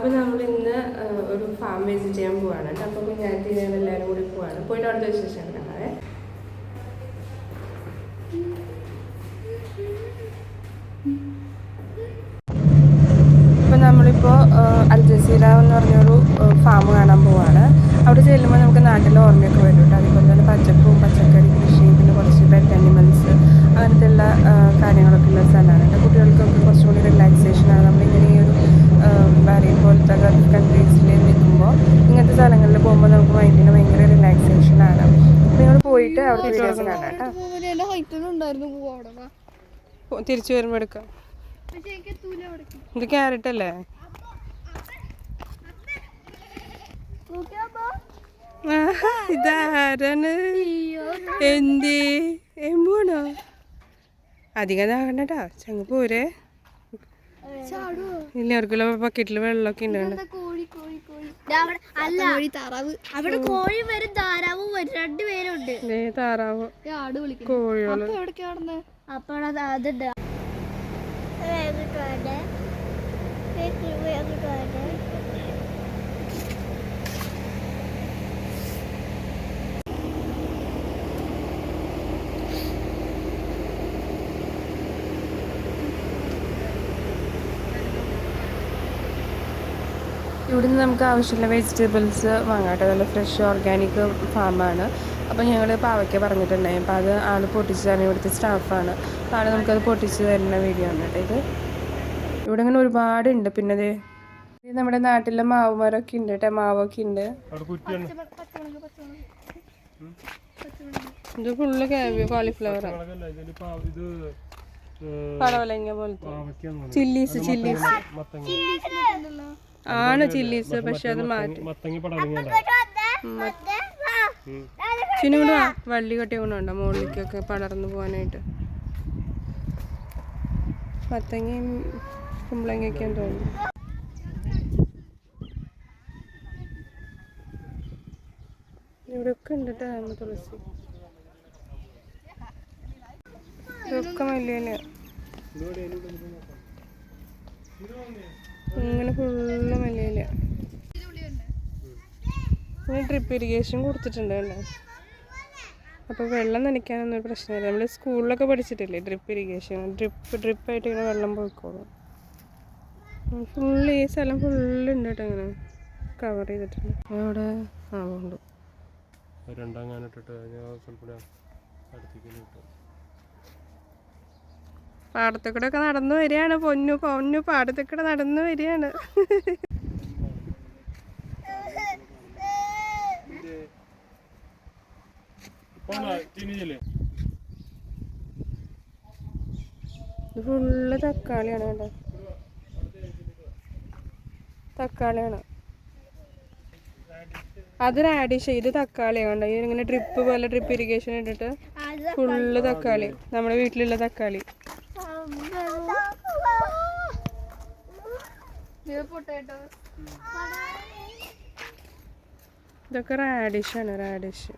അപ്പോൾ നമ്മൾ ഇന്ന് ഒരു ഫാം വിസിറ്റ് ചെയ്യാൻ പോവാണ്. അപ്പോൾ കുഞ്ഞാറ്റി ഞാൻ എല്ലാവരും കൂടി പോവാണ്. പോയിട്ട് അവിടുത്തെ വിശേഷം കാണാവേ. ഇപ്പോൾ നമ്മളിപ്പോൾ അൽജസീല എന്ന് പറഞ്ഞൊരു ഫാം കാണാൻ പോവാണ്. അവിടെ ചെല്ലുമ്പോൾ നമുക്ക് നാട്ടിലെ ഓർമ്മയൊക്കെ വരും കേട്ടോ. അതുപോലെ തന്നെ പച്ചപ്പും പച്ചക്കറി കൃഷിയും പിന്നെ കുറച്ച് പെറ്റ് അനിമൽസ് അങ്ങനത്തെ ഉള്ള കാര്യങ്ങളൊക്കെ ഉള്ള സ്ഥലമാണ്. കേട്ടോ കുട്ടികൾക്കൊക്കെ റിലാക്സേഷൻ ആണ്. നമ്മൾ ബഹ്റൈൻ പോലത്തെ ഗൾഫ് കൺട്രീസിൽ നിൽക്കുമ്പോൾ ഇങ്ങനത്തെ സ്ഥലങ്ങളിൽ പോകുമ്പോൾ നമുക്ക് മൈൻഡിന് ഭയങ്കര റിലാക്സേഷൻ ആണ്. നിങ്ങൾ പോയിട്ട് അവിടെ വീഡിയോസ് കാണാം കേട്ടോ. തിരിച്ചു വരുമ്പോൾ എടുക്കാം. ഇത് ക്യാരറ്റ് അല്ലേ? ഇതാരാണ്? എന്തേ? എമ്പോണോ അധികം ഇതാകണ്ടട്ടാ ചങ്ങ് പോരെ. ചാടുവോ എല്ലാവർക്കുള്ള ബക്കറ്റിൽ വെള്ളമൊക്കെ ഉണ്ട് കണ്ടോ? കോഴി കോഴി കോഴി? അല്ല കോഴി താറാവ്. അവിടെ കോഴി വരും താറാവും വരും രണ്ടുപേരുണ്ട് താറാവ്. കോഴികൾ. അപ്പോൾ അത് അതുണ്ട്. ഇവിടുന്ന് നമുക്ക് ആവശ്യമുള്ള വെജിറ്റബിൾസ് വാങ്ങാം കേട്ടോ നല്ല ഫ്രഷ് ഓർഗാനിക് ഫാമാണ് അപ്പോൾ ഞങ്ങൾ പാവയ്ക്ക പറഞ്ഞിട്ടുണ്ടായി അപ്പോൾ അത് ആൾ പൊട്ടിച്ച് തരുന്ന ഇവിടുത്തെ സ്റ്റാഫാണ് അപ്പോൾ ആൾ നമുക്കത് പൊട്ടിച്ച് തരുന്ന വീഡിയോ ആണ് കേട്ടോ ഇത്. ഇവിടെ ഇങ്ങനെ ഒരുപാടുണ്ട്. പിന്നെ ദേ ഇത് നമ്മുടെ നാട്ടിലെ മാവ് മരമൊക്കെ ഉണ്ട് കേട്ടോ. മാവൊക്കെ ഉണ്ട്. ഇത് ഫുള്ള് കാവ്യ കോളിഫ്ലവറാണ് ഇത് പടവലങ്ങ പോലത്തെ. ചില്ലീസ് ചില്ലീസ് ആണ് ചില്ലീസ് പക്ഷെ അത് മാറ്റി. ചിന്നൂടെ വള്ളി കെട്ടി കൊണ്ടുണ്ടോ മുകളിലേക്കൊക്കെ പടർന്നു പോകാനായിട്ട്. മത്തങ്ങയും കുമ്പളങ്ങയൊക്കെയാണ് തോന്നുന്നു. ഇവിടെയൊക്കെ ഉണ്ട് കേട്ടോ തുളസി. ഇതൊക്കെ വലിയ ഇങ്ങനെ ഫുള്ള് മലയില ഡ്രിപ്പ് ഇറിഗേഷൻ കൊടുത്തിട്ടുണ്ട് കണ്ടോ? അപ്പോൾ വെള്ളം നനയ്ക്കാനൊന്നും ഒരു പ്രശ്നമില്ല നമ്മൾ സ്കൂളിലൊക്കെ പഠിച്ചിട്ടില്ലേ ഡ്രിപ്പ് ഇറിഗേഷൻ ഡ്രിപ്പ് ഡ്രിപ്പായിട്ട് ഇങ്ങനെ വെള്ളം പോയിക്കോളും. ഫുള്ള് ഈ സ്ഥലം ഫുള്ള് ഉണ്ട് കേട്ടോ ഇങ്ങനെ. കവർ ചെയ്തിട്ടുണ്ട്. അവിടെ ആ ഉണ്ട്. രണ്ടാം കാനിട്ടിട്ട് ഞാൻ സ്വല്പം അടുത്തേക്ക് കിട്ടും പാടത്തുകൂടെ ഒക്കെ നടന്നു വരികയാണ്. പൊന്നു പൊന്നു പാടത്തുകൂടെ നടന്നു വരികയാണ്. ഫുള്ള് തക്കാളിയാണ് കേട്ടോ. തക്കാളിയാണ്. അത് റാഡിഷ് ഇത് തക്കാളിയാണ് കണ്ടോ? ഇങ്ങനെ ഡ്രിപ്പ് പോലെ ഡ്രിപ്പ് ഇറിഗേഷൻ ഇട്ടിട്ട് ഫുള്ള് തക്കാളി. നമ്മുടെ വീട്ടിലുള്ള തക്കാളി ഇത് പൊട്ടേട്ടോ ഇതൊക്കെ റാഡിഷ് ആണ് റാഡിഷ്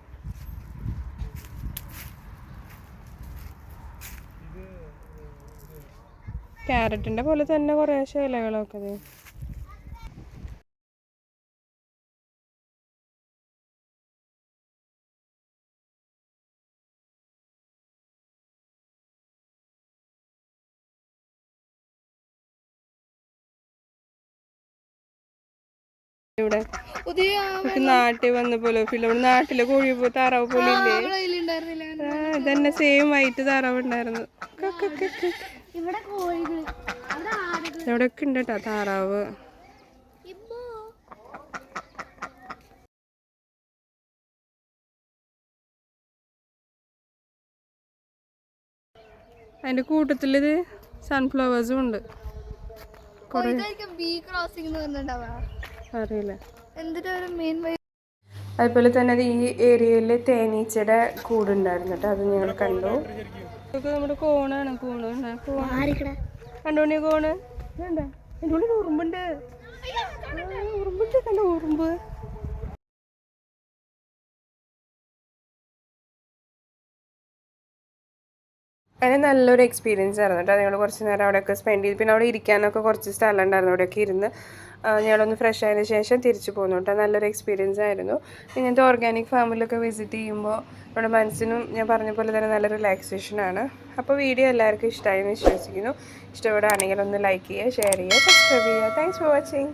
ക്യാരറ്റിന്റെ പോലെ തന്നെ കുറേശ്ശെ ഇലകളൊക്കെ ഇവിടെ. നാട്ടിൽ വന്ന പോലെ ഫീൽ നാട്ടിലെ കോഴി പോ- താറാവ് പോലെ ഇല്ലേ ഇതന്നെ സെയിം ആയിട്ട് താറാവ് ഉണ്ടായിരുന്നു. ഇവിടെ ഒക്കെ ഉണ്ട് കേട്ടോ താറാവ്. അതിന്റെ കൂട്ടത്തിൽ ഇത് സൺഫ്ലവേഴ്സും ഉണ്ട്. ബി ക്രോസിംഗ് എന്ന് പറഞ്ഞിട്ടുണ്ടാവാ അറിയില്ല. എന്തിനാ ഒരു മെയിൻ അതുപോലെ തന്നെ അത് ഈ ഏരിയയിൽ തേനീച്ചയുടെ കൂടുണ്ടായിരുന്നു കേട്ടോ അത് ഞങ്ങൾ കണ്ടു. ഇതൊക്കെ നമ്മുടെ കോണാണ് കൂണ്. ആരിക്കടാ? കണ്ടോണി കോണ്? വേണ്ട എന്റെ ഉള്ളിൽ ഉറുമ്പുണ്ട്. ഉറുമ്പുണ്ട് കണ്ടോ ഉറുമ്പ്? അങ്ങനെ നല്ലൊരു എക്സ്പീരിയൻസ് ആയിരുന്നു കേട്ടോ. ഞങ്ങൾ കുറച്ച് നേരം അവിടെയൊക്കെ സ്പെൻഡ് ചെയ്ത്. പിന്നെ അവിടെ ഇരിക്കാനൊക്കെ കുറച്ച് സ്ഥലം ഉണ്ടായിരുന്നു അവിടെയൊക്കെ ഇരുന്ന്. ഞങ്ങളൊന്ന് ഫ്രഷ് ആയതിനു ശേഷം തിരിച്ചു പോന്നു കേട്ടോ. നല്ലൊരു എക്സ്പീരിയൻസ് ആയിരുന്നു. ഇങ്ങനത്തെ ഓർഗാനിക് ഫാമിലൊക്കെ വിസിറ്റ് ചെയ്യുമ്പോൾ നമ്മുടെ മനസ്സിനും ഞാൻ പറഞ്ഞ പോലെ തന്നെ നല്ല റിലാക്സേഷൻ ആണ്. അപ്പോൾ വീഡിയോ എല്ലാവർക്കും ഇഷ്ടമായി എന്ന് വിശ്വസിക്കുന്നു. ഇഷ്ടപ്പെടുകയാണെങ്കിൽ ഒന്ന് ലൈക്ക് ചെയ്യുക ഷെയർ ചെയ്യുക സബ്സ്ക്രൈബ് ചെയ്യുക. Thanks for watching